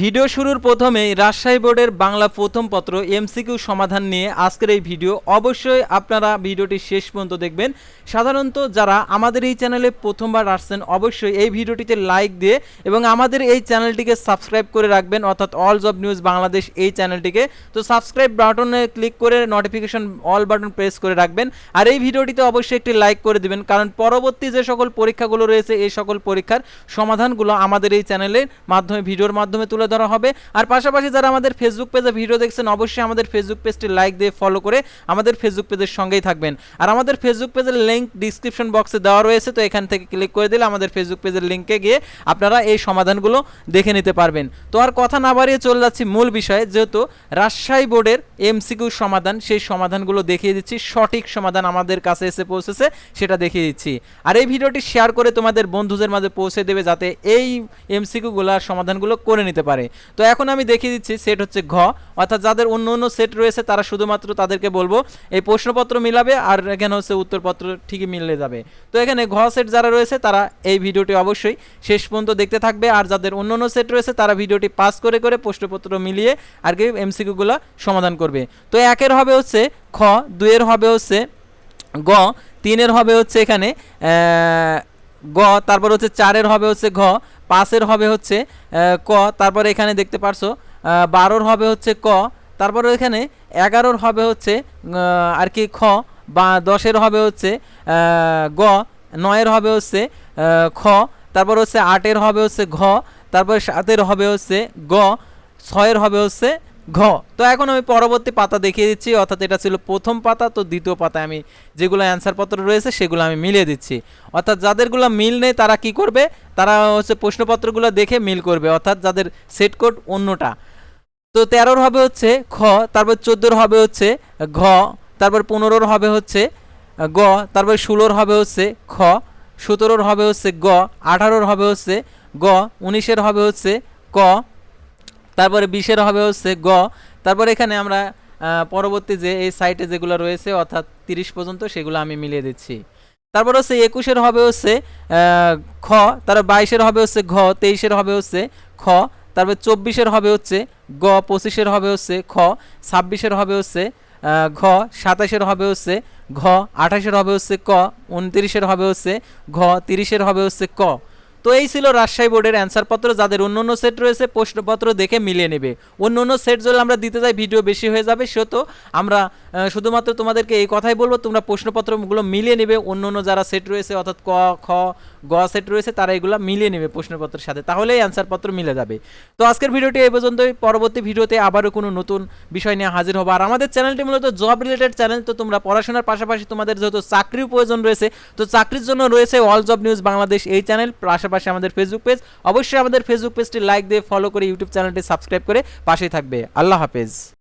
Video শুরুর প্রথমেই রাজশাহী বোর্ডের বাংলা প্রথম পত্র এমসিকিউ সমাধান নিয়ে আজকের এই ভিডিও। অবশ্যই আপনারা ভিডিওটি শেষ পর্যন্ত দেখবেন। সাধারণত যারা আমাদের এই চ্যানেলে প্রথমবার আসছেন, অবশ্যই এই ভিডিওটিতে লাইক দিয়ে এবং আমাদের এই চ্যানেলটিকে সাবস্ক্রাইব করে রাখবেন, অর্থাৎ অল জব নিউজ বাংলাদেশ এই চ্যানেলটিকে। তো সাবস্ক্রাইব বাটনে ক্লিক করে নোটিফিকেশন অল বাটন প্রেস করে রাখবেন। আর এই ভিডিওটিতে অবশ্যই একটি লাইক করে দেবেন, কারণ পরবর্তী যে সকল পরীক্ষাগুলো রয়েছে, এই সকল পরীক্ষার সমাধানগুলো আমাদের এই চ্যানেলের মাধ্যমে, ভিডিওর মাধ্যমে তুলে ধরা হবে। আর পাশাপাশি যারা আমাদের ফেসবুক পেজে ভিডিও দেখছেন, অবশ্যই আমাদের ফেসবুক পেজটি লাইক দিয়ে ফলো করে আমাদের ফেসবুক পেজের সঙ্গেই থাকবেন। আর আমাদের ফেসবুক পেজের লিঙ্ক ডিসক্রিপশন বক্সে দেওয়া রয়েছে, তো এখান থেকে ক্লিক করে দিলে আমাদের ফেসবুক পেজের লিঙ্কে গিয়ে আপনারা এই সমাধানগুলো দেখে নিতে পারবেন। তো আর কথা না বাড়িয়ে চলে যাচ্ছি মূল বিষয়ে, যেহেতু রাজশাহী বোর্ডের এমসিকিউ সমাধান, সেই সমাধানগুলো দেখিয়ে দিচ্ছি। সঠিক সমাধান আমাদের কাছে এসে পৌঁছেছে, সেটা দেখিয়ে দিচ্ছি। আর এই ভিডিওটি শেয়ার করে তোমাদের বন্ধুদের মাঝে পৌঁছে দেবে, যাতে এই এমসিকিউগুলোর সমাধানগুলো করে নিতে পারে। তো এখন আমি দেখিয়ে দিচ্ছি সেট হচ্ছে ঘ, অর্থাৎ যাদের অন্য অন্য সেট রয়েছে তারা শুধুমাত্র তাদেরকে বলব, এই প্রশ্নপত্র মিলাবে আর এখানে হচ্ছে উত্তরপত্র ঠিকই মিললে যাবে। তো এখানে ঘ সেট যারা রয়েছে তারা এই ভিডিওটি অবশ্যই শেষ পর্যন্ত দেখতে থাকবে আর যাদের অন্য অন্য সেট রয়েছে তারা ভিডিওটি পাস করে করে প্রশ্নপত্র মিলিয়ে আর কি এমসিকিউগুলো সমাধান করবে। তো একের হবে হচ্ছে খ, দুইয়ের হবে হচ্ছে গ, তিনের হবে হচ্ছে এখানে গ, তারপর হচ্ছে চারের হবে হচ্ছে ঘ, পাঁচের হবে হচ্ছে ক, তারপর এখানে দেখতে পারছ বারোর হবে হচ্ছে ক, তারপর এখানে এগারোর হবে হচ্ছে আর কি খ, বা দশের হবে হচ্ছে গ, নয়ের হবে হচ্ছে খ, তারপর হচ্ছে আটের হবে হচ্ছে ঘ, তারপর সাতের হবে হচ্ছে গ, ছয়ের হবে হচ্ছে ঘ। তো এখন আমি পরবর্তী পাতা দেখিয়ে দিচ্ছি, অর্থাৎ এটা ছিল প্রথম পাতা, তো দ্বিতীয় পাতায় আমি যেগুলো অ্যান্সার পত্র রয়েছে সেগুলো আমি মিলিয়ে দিচ্ছি। অর্থাৎ যাদেরগুলো মিল নেই তারা কি করবে? তারা হচ্ছে প্রশ্নপত্রগুলো দেখে মিল করবে, অর্থাৎ যাদের সেট কোড অন্যটা। তো তেরোর হবে হচ্ছে খ, তারপর চোদ্দোর হবে হচ্ছে ঘ, তারপর পনেরোর হবে হচ্ছে গ, তারপর ষোলোর হবে হচ্ছে খ, সতেরোর হবে হচ্ছে গ, আঠারোর হবে হচ্ছে গ, উনিশের হবে হচ্ছে ক তারপরে বিশের হবে হচ্ছে গ। তারপর এখানে আমরা পরবর্তী যে এই সাইটে যেগুলো রয়েছে, অর্থাৎ তিরিশ পর্যন্ত, সেগুলো আমি মিলিয়ে দিচ্ছি। তারপর হচ্ছে একুশের হবে হচ্ছে খ। তারপর বাইশের হবে হচ্ছে ঘ। তেইশের হবে হচ্ছে খ। তারপর চব্বিশের হবে হচ্ছে গ। পঁচিশের হবে হচ্ছে খ। ছাব্বিশের হবে হচ্ছে ঘ। সাতাশের হবে হচ্ছে ঘ। আঠাশের হবে হচ্ছে ক। উনত্রিশের হবে হচ্ছে ঘ। তিরিশের হবে হচ্ছে ক। তো এই ছিল রাজশাহী বোর্ডের অ্যান্সারপত্র। যাদের অন্য অন্য সেট রয়েছে, প্রশ্নপত্র দেখে মিলিয়ে নেবে। অন্য অন্য সেট যদি আমরা দিতে যাই, ভিডিও বেশি হয়ে যাবে। সে তো আমরা শুধুমাত্র তোমাদেরকে এই কথাই বলব, তোমরা প্রশ্নপত্রগুলো মিলিয়ে নেবে। অন্য অন্য যারা সেট রয়েছে, অর্থাৎ ক, খ, গ সেট রয়েছে, তারা এগুলো মিলিয়ে নেবে প্রশ্নপত্রের সাথে। তাহলেই অ্যান্সারপত্র মিলে যাবে। তো আজকের ভিডিওটি এই পর্যন্তই। পরবর্তী ভিডিওতে আবারও কোনো নতুন বিষয় নিয়ে হাজির হব। আর আমাদের চ্যানেলটি মূলত জব রিলেটেড চ্যানেল, তো তোমরা পড়াশোনার পাশাপাশি তোমাদের যেহেতু চাকরির প্রয়োজন রয়েছে, তো চাকরির জন্য রয়েছে অল জব নিউজ বাংলাদেশ এই চ্যানেল। পাশাপাশি আমাদের ফেসবুক পেজ অবশ্যই আমাদের ফেসবুক পেজটি লাইক দিয়ে ফলো করে ইউটিউব চ্যানেলটি সাবস্ক্রাইব করে পাশেই থাকবে। আল্লাহ হাফেজ।